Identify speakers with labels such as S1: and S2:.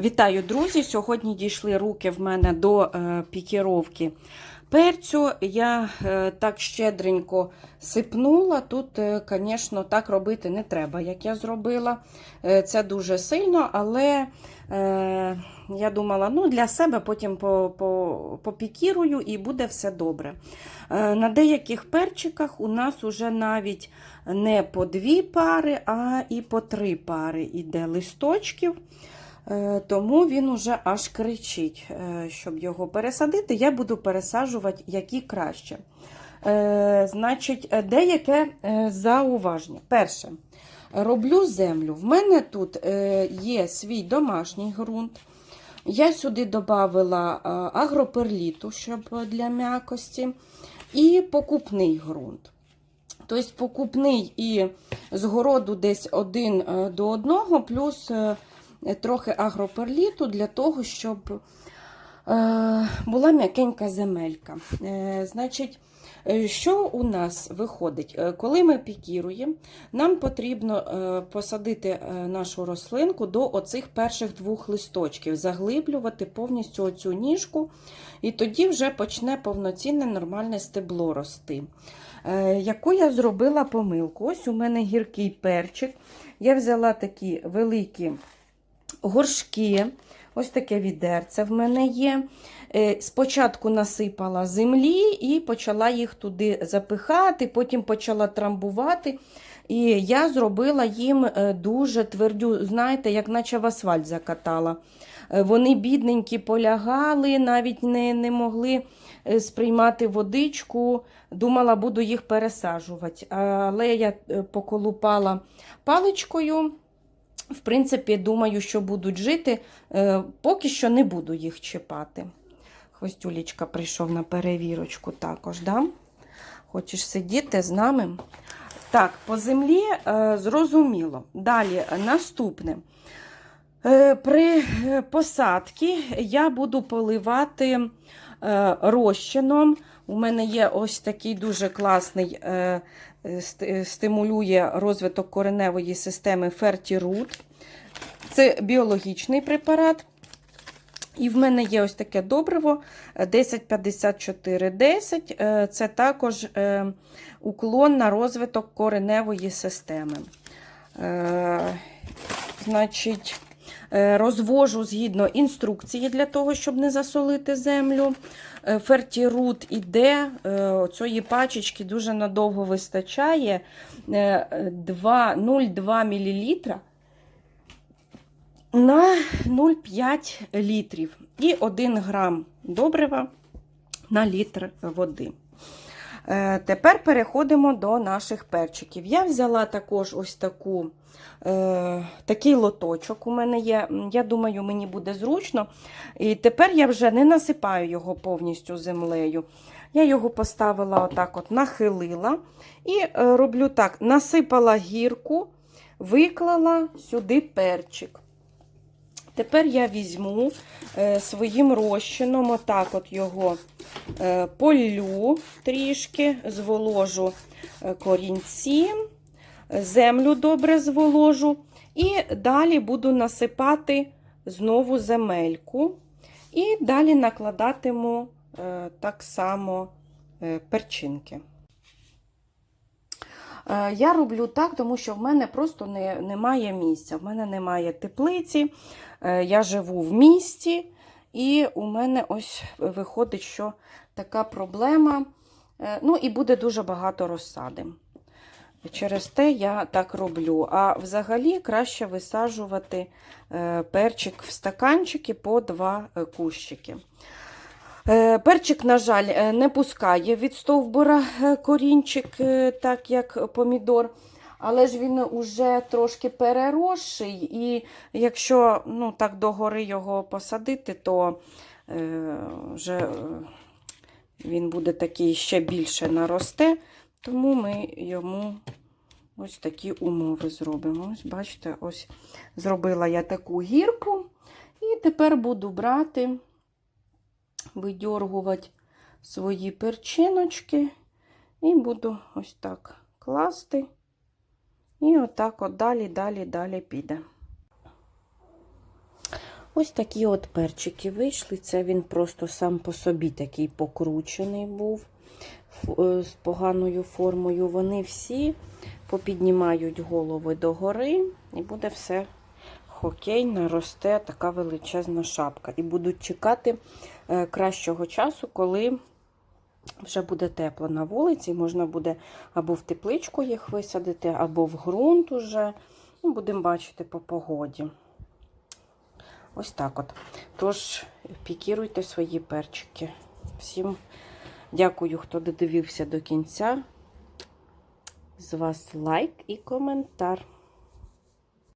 S1: Вітаю, друзі! Сьогодні дійшли руки в мене до е, пікіровки перцю. Я е, так щедренько сипнула. Тут, звісно, так робити не треба, як я зробила. Е, це дуже сильно, але е, я думала, ну, для себе потім по, по, попікірую і буде все добре. Е, на деяких перчиках у нас уже навіть не по дві пари, а і по три пари іде листочків. Е, Тому він уже аж кричить, Е, щоб його пересадити, я буду пересаджувати які краще. Е, Значить, деяке зауваження. Перше, роблю землю. В мене тут є свій домашній ґрунт. Я сюди додала агроперліту, щоб для м'якості, і покупний ґрунт. Тобто покупний і з городу десь один до одного, плюс трохи агроперліту для того, щоб е, була м'якенька земелька. Е, Значить, е, що у нас виходить? Е, Коли ми пікіруємо, нам потрібно е, посадити е, нашу рослинку до оцих перших двох листочків, заглиблювати повністю оцю ніжку, і тоді вже почне повноцінне нормальне стебло рости. Е, Яку я зробила помилку? Ось у мене гіркий перчик. Я взяла такі великі горшки, ось таке відерце в мене є. Е, Спочатку насипала землі і почала їх туди запихати, потім почала трамбувати. І я зробила їм е, дуже твердю, знаєте, як наче в асфальт закатала. Е, Вони бідненькі полягали, навіть не, не могли сприймати водичку. Думала, буду їх пересаджувати. Але я поколупала паличкою. В принципі, думаю, що будуть жити. Е, Поки що не буду їх чіпати. Хвостюлічка прийшов на перевірочку також. Да? Хочеш сидіти з нами? Так, по землі е, зрозуміло. Далі наступне. Е, При посадці я буду поливати розчином. У мене є ось такий дуже класний, стимулює розвиток кореневої системи Fertirut. Це біологічний препарат. І в мене є ось таке добриво 105410. Е, Це також е, уклон на розвиток кореневої системи. Е, Значить, е, розвожу згідно інструкції для того, щоб не засолити землю. Е, Фертірут іде, е, цієї пачечки дуже надовго вистачає. Е, 0,2 мл на 0,5 літрів і 1 грам добрива на літр води. Е, Тепер переходимо до наших перчиків. Я взяла також ось таку, е, такий лоточок у мене є. Я думаю, мені буде зручно. І тепер я вже не насипаю його повністю землею. Я його поставила отак, от, нахилила. І е, роблю так: насипала гірку, виклала сюди перчик. Тепер я візьму е, своїм розчином, отак от його полю трішки, зволожу е, корінці, землю добре зволожу. І далі буду насипати знову земельку. І далі накладатиму е, так само е, перчинки. Е, Я роблю так, тому що в мене просто не, немає місця. В мене немає теплиці, е, я живу в місті, і у мене ось виходить, що така проблема. Е, Ну і буде дуже багато розсади. Через те я так роблю. А взагалі краще висаджувати е, перчик в стаканчики по два е, кущики. Перчик, на жаль, не пускає від стовбура корінчик, так як помідор. Але ж він уже трошки переросший, і якщо ну, так догори його посадити, то е, вже е, він буде такий ще більше наросте. Тому ми йому ось такі умови зробимо. Ось, бачите, ось зробила я таку гірку. І тепер буду брати видьоргувати свої перчиночки і буду ось так класти. І отак от далі, далі, далі піде. Ось такі от перчики вийшли. Це він просто сам по собі такий покручений був е, з поганою формою. Вони всі попіднімають голови догори, і буде все хокей, наросте така величезна шапка. І будуть чекати е, кращого часу, коли вже буде тепло на вулиці. Можна буде або в тепличку їх висадити, або в ґрунт уже. Ну, будемо бачити по погоді. Ось так от. Тож, пікіруйте свої перчики. Всім дякую, хто додивився до кінця. З вас лайк і коментар.